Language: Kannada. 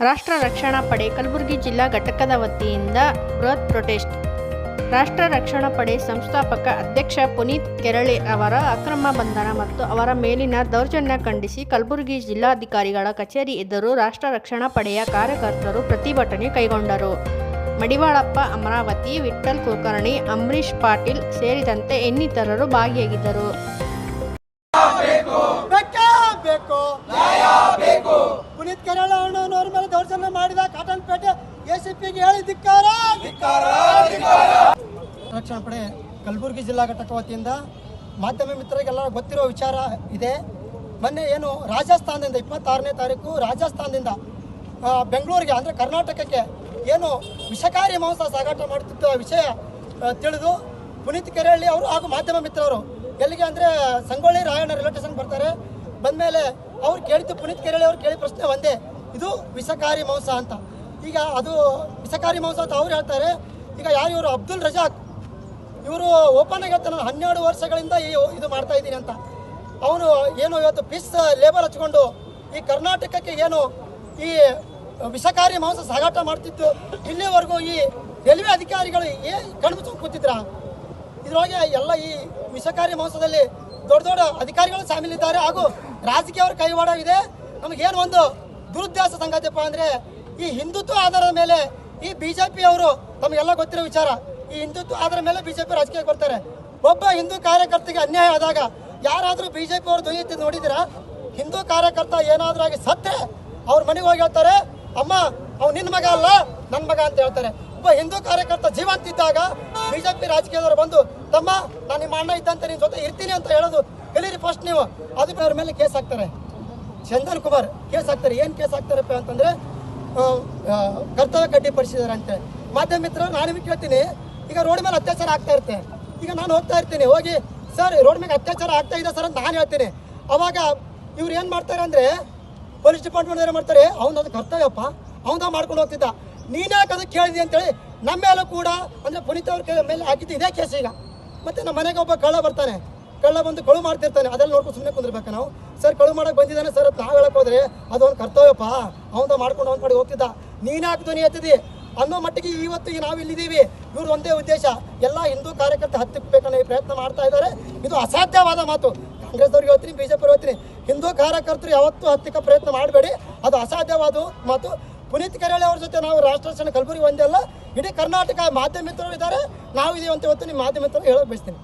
ರಾಷ್ಟ್ರ ರಕ್ಷಣಾ ಪಡೆ ಕಲಬುರಗಿ ಜಿಲ್ಲಾ ಘಟಕದ ವತಿಯಿಂದ ಬೃಹತ್ ಪ್ರೊಟೆಸ್ಟ್. ರಾಷ್ಟ್ರ ರಕ್ಷಣಾ ಪಡೆ ಸಂಸ್ಥಾಪಕ ಅಧ್ಯಕ್ಷ ಪುನೀತ್ ಕೆರಳೆ ಅವರ ಅಕ್ರಮ ಬಂಧನ ಮತ್ತು ಅವರ ಮೇಲಿನ ದೌರ್ಜನ್ಯ ಖಂಡಿಸಿ ಕಲಬುರಗಿ ಜಿಲ್ಲಾಧಿಕಾರಿಗಳ ಕಚೇರಿ ಎದುರು ರಾಷ್ಟ್ರ ರಕ್ಷಣಾ ಪಡೆಯ ಕಾರ್ಯಕರ್ತರು ಪ್ರತಿಭಟನೆ ಕೈಗೊಂಡರು. ಮಡಿವಾಳಪ್ಪ, ಅಮರಾವತಿ, ವಿಠ್ಠಲ್ ಕುಲಕರ್ಣಿ, ಅಂಬರೀಷ್ ಪಾಟೀಲ್ ಸೇರಿದಂತೆ ಇನ್ನಿತರರು ಭಾಗಿಯಾಗಿದ್ದರು. ಎಸಿಪಿಗೆ ಹೇಳಿ ರಕ್ಷಣಾ ಪಡೆ ಕಲಬುರಗಿ ಜಿಲ್ಲಾ ಘಟಕ ವತಿಯಿಂದ ಮಾಧ್ಯಮ ಮಿತ್ರರಿಗೆಲ್ಲ ಗೊತ್ತಿರೋ ವಿಚಾರ ಇದೆ. ಮೊನ್ನೆ ಏನು ರಾಜಸ್ಥಾನದಿಂದ ಇಪ್ಪತ್ತಾರನೇ ತಾರೀಕು ರಾಜಸ್ಥಾನದಿಂದ ಬೆಂಗಳೂರಿಗೆ, ಅಂದರೆ ಕರ್ನಾಟಕಕ್ಕೆ ಏನು ವಿಷಕಾರಿ ಮಾಂಸ ಸಾಗಾಟ ಮಾಡುತ್ತಿದ್ದ ವಿಷಯ ತಿಳಿದು ಪುನೀತ್ ಕೆರೆಹಳ್ಳಿ ಅವರು ಹಾಗೂ ಮಾಧ್ಯಮ ಮಿತ್ರರು ಎಲ್ಲಿಗೆ ಅಂದರೆ ಸಂಗೊಳ್ಳಿ ರಾಯಣ್ಣ ಸ್ಟೇಷನ್ ಬರ್ತಾರೆ. ಬಂದಮೇಲೆ ಅವ್ರು ಕೇಳಿದ್ದು ಪುನೀತ್ ಕೆರೆಹಳ್ಳಿ ಅವ್ರು ಕೇಳಿದ ಪ್ರಶ್ನೆ ಒಂದೇ, ಇದು ವಿಷಕಾರಿ ಮಾಂಸ ಅಂತ. ಈಗ ಅದು ವಿಷಕಾರಿ ಮಾಂಸ ಅಂತ ಅವ್ರು ಹೇಳ್ತಾರೆ. ಈಗ ಯಾರು ಇವರು? ಅಬ್ದುಲ್ ರಜಾಕ್. ಇವರು ಓಪನ್ ಆಗಿ ನಾನು ಹನ್ನೆರಡು ವರ್ಷಗಳಿಂದ ಈ ಇದು ಮಾಡ್ತಾ ಇದ್ದೀನಿ ಅಂತ. ಅವನು ಏನು ಇವತ್ತು ಪಿಸ್ ಲೇಬಲ್ ಹಚ್ಕೊಂಡು ಈ ಕರ್ನಾಟಕಕ್ಕೆ ಏನು ಈ ವಿಷಕಾರಿ ಮಾಂಸ ಸಾಗಾಟ ಮಾಡ್ತಿತ್ತು. ಇಲ್ಲಿವರೆಗೂ ಈ ರೈಲ್ವೆ ಅಧಿಕಾರಿಗಳು ಏ ಕಣ್ಮುಚ್ಚು ಕೂತಿದ್ರ? ಇದ್ರೊಳಗೆ ಎಲ್ಲ ಈ ವಿಷಕಾರಿ ಮಾಂಸದಲ್ಲಿ ದೊಡ್ಡ ದೊಡ್ಡ ಅಧಿಕಾರಿಗಳು ಶಾಮೀಲಿದ್ದಾರೆ ಹಾಗೂ ರಾಜಕೀಯವ್ರ ಕೈವಾಡವಿದೆ. ನಮಗೇನು ಒಂದು ದುರುದ್ದೇಶ ಸಂಗತಿಯಪ್ಪ ಅಂದರೆ ಈ ಹಿಂದುತ್ವ ಆಧಾರದ ಮೇಲೆ ಈ ಬಿಜೆಪಿ ಅವರು, ತಮಗೆಲ್ಲ ಗೊತ್ತಿರೋ ವಿಚಾರ, ಈ ಹಿಂದುತ್ವ ಆಧಾರದ ಮೇಲೆ ಬಿಜೆಪಿ ರಾಜಕೀಯಕ್ಕೆ ಬರ್ತಾರೆ. ಒಬ್ಬ ಹಿಂದೂ ಕಾರ್ಯಕರ್ತಿಗೆ ಅನ್ಯಾಯ ಆದಾಗ ಯಾರಾದರೂ ಬಿಜೆಪಿ ಅವರು ಧ್ವನಿ ನೋಡಿದಿರಾ? ಹಿಂದೂ ಕಾರ್ಯಕರ್ತ ಏನಾದರೂ ಆಗಿ ಸತ್ತರೆ, ಅವ್ರ ಮನೆಗೆ ಹೋಗಿ ಹೇಳ್ತಾರೆ, ಅಮ್ಮ, ಅವ್ನು ನಿನ್ನ ಮಗ ಅಲ್ಲ ನನ್ನ ಮಗ ಅಂತ ಹೇಳ್ತಾರೆ. ಒಬ್ಬ ಹಿಂದೂ ಕಾರ್ಯಕರ್ತ ಜೀವಂತ ಇದ್ದಾಗ ಬಿಜೆಪಿ ರಾಜಕೀಯದವರು ಬಂದು, ತಮ್ಮ, ನಾನು ನಿಮ್ಮ ಅಣ್ಣ ಇದ್ದಂತೆ ನಿನ್ನ ಜೊತೆ ಇರ್ತೀನಿ ಅಂತ ಹೇಳೋದು ಕಲೀರಿ ಫಸ್ಟ್ ನೀವು. ಅದಕ್ಕೆ ಅವ್ರ ಮೇಲೆ ಕೇಸ್ ಹಾಕ್ತಾರೆ. ಚಂದನ್ ಕುಮಾರ್, ಕೇಸ್ ಹಾಕ್ತಾರೆ. ಏನು ಕೇಸ್ ಹಾಕ್ತಾರಪ್ಪ ಅಂತಂದ್ರೆ ಕರ್ತವ್ಯ ಕಡ್ಡಿಪಡಿಸಿದ್ದಾರೆ ಅಂತ ಮಾಧ್ಯಮ ಮಿತ್ರರು ನಾನು ನಿಮಗೆ ಕೇಳ್ತೀನಿ, ಈಗ ರೋಡ್ ಮೇಲೆ ಅತ್ಯಾಚಾರ ಆಗ್ತಾ ಇರುತ್ತೆ. ಈಗ ನಾನು ಹೋಗ್ತಾ ಇರ್ತೀನಿ, ಹೋಗಿ, ಸರ್ ರೋಡ್ ಮೇಲೆ ಅತ್ಯಾಚಾರ ಆಗ್ತಾ ಇದೆ ಸರ್ ಅಂತ ನಾನು ಹೇಳ್ತೀನಿ. ಅವಾಗ ಇವ್ರು ಏನು ಮಾಡ್ತಾರೆ ಅಂದರೆ, ಪೊಲೀಸ್ ಡಿಪಾರ್ಟ್ಮೆಂಟ್ ಏನು ಮಾಡ್ತಾರೆ, ಅವ್ನು ಅದು ಕರ್ತವ್ಯಪ್ಪ, ಅವನ ಮಾಡ್ಕೊಂಡು ಹೋಗ್ತಿದ್ದ. ನೀನ್ಯಾಕೆ ಅದಕ್ಕೆ ಕೇಳಿದಿ ಅಂತೇಳಿ ನಮ್ಮ ಮೇಲೂ ಕೂಡ, ಅಂದರೆ ಪುನೀತ್ ಅವ್ರ ಮೇಲೆ ಹಾಕಿದ್ದು ಇದೇ ಕೇಸ್ ಈಗ. ಮತ್ತೆ ನಮ್ಮ ಮನೆಗೆ ಒಬ್ಬ ಕಳ್ಳ ಬರ್ತಾನೆ. ಕಳ್ಳ ಬಂದು ಕಳು ಮಾಡ್ತಿರ್ತಾನೆ. ಅದೆಲ್ಲ ನೋಡ್ಕೊಂಡು ಸುಮ್ಮನೆ ಕುಂದಿರ್ಬೇಕು ನಾವು. ಸರ್ ಕಳು ಮಾಡಕ್ಕೆ ಬಂದಿದ್ದಾನೆ ಸರ್ ನಾವು ಹೇಳಕ್ ಹೋದ್ರೆ ಅದು ಅವ್ನು ಕರ್ತವ್ಯಪ್ಪ. ಅವಂತ ಮಾಡ್ಕೊಂಡು ಅವ್ನ ಕಡೆ ಹೋಗ್ತಿದ್ದ. ನೀನಾಕ್ ಧ್ವನಿ ಎತ್ತಿದಿ. ಅನ್ನೋ ಮಟ್ಟಿಗೆ ಇವತ್ತು ನಾವು ಇಲ್ಲಿದ್ದೀವಿ. ಇವ್ರ ಒಂದೇ ಉದ್ದೇಶ. ಎಲ್ಲ ಹಿಂದೂ ಕಾರ್ಯಕರ್ತ ಹತ್ತಿಕ್ಕಬೇಕನ್ನೋ ಈ ಪ್ರಯತ್ನ ಮಾಡ್ತಾ ಇದ್ದಾರೆ. ಇದು ಅಸಾಧ್ಯವಾದ ಮಾತು. ಕಾಂಗ್ರೆಸ್ದವ್ರಿಗೆ ಹೇಳ್ತೀನಿ ಬಿಜೆಪಿ ಹೇಳ್ತೀನಿ. ಹಿಂದೂ ಕಾರ್ಯಕರ್ತರು ಯಾವತ್ತೂ ಹತ್ತಿಕ್ಕ ಪ್ರಯತ್ನ ಮಾಡಬೇಡಿ. ಅದು ಅಸಾಧ್ಯವಾದ ಮಾತು. ಪುನೀತ್ ಕೆರಳಿ ಅವ್ರ ಜೊತೆ ನಾವು ರಾಷ್ಟ್ರ ರಕ್ಷಣೆ ಕಲಬುರಗಿ ಒಂದೇ ಅಲ್ಲ, ಇಡೀ ಕರ್ನಾಟಕ ಮಾಧ್ಯಮ ಮಿತ್ರರು ಇದ್ದಾರೆ. ನಾವು ಇದೀವಿ ಅಂತ ಇವತ್ತು ನಿಮ್ಮ ಮಾಧ್ಯಮ ಮಿತ್ರರು ಹೇಳೋಕೆ ಬಯಸ್ತೀನಿ.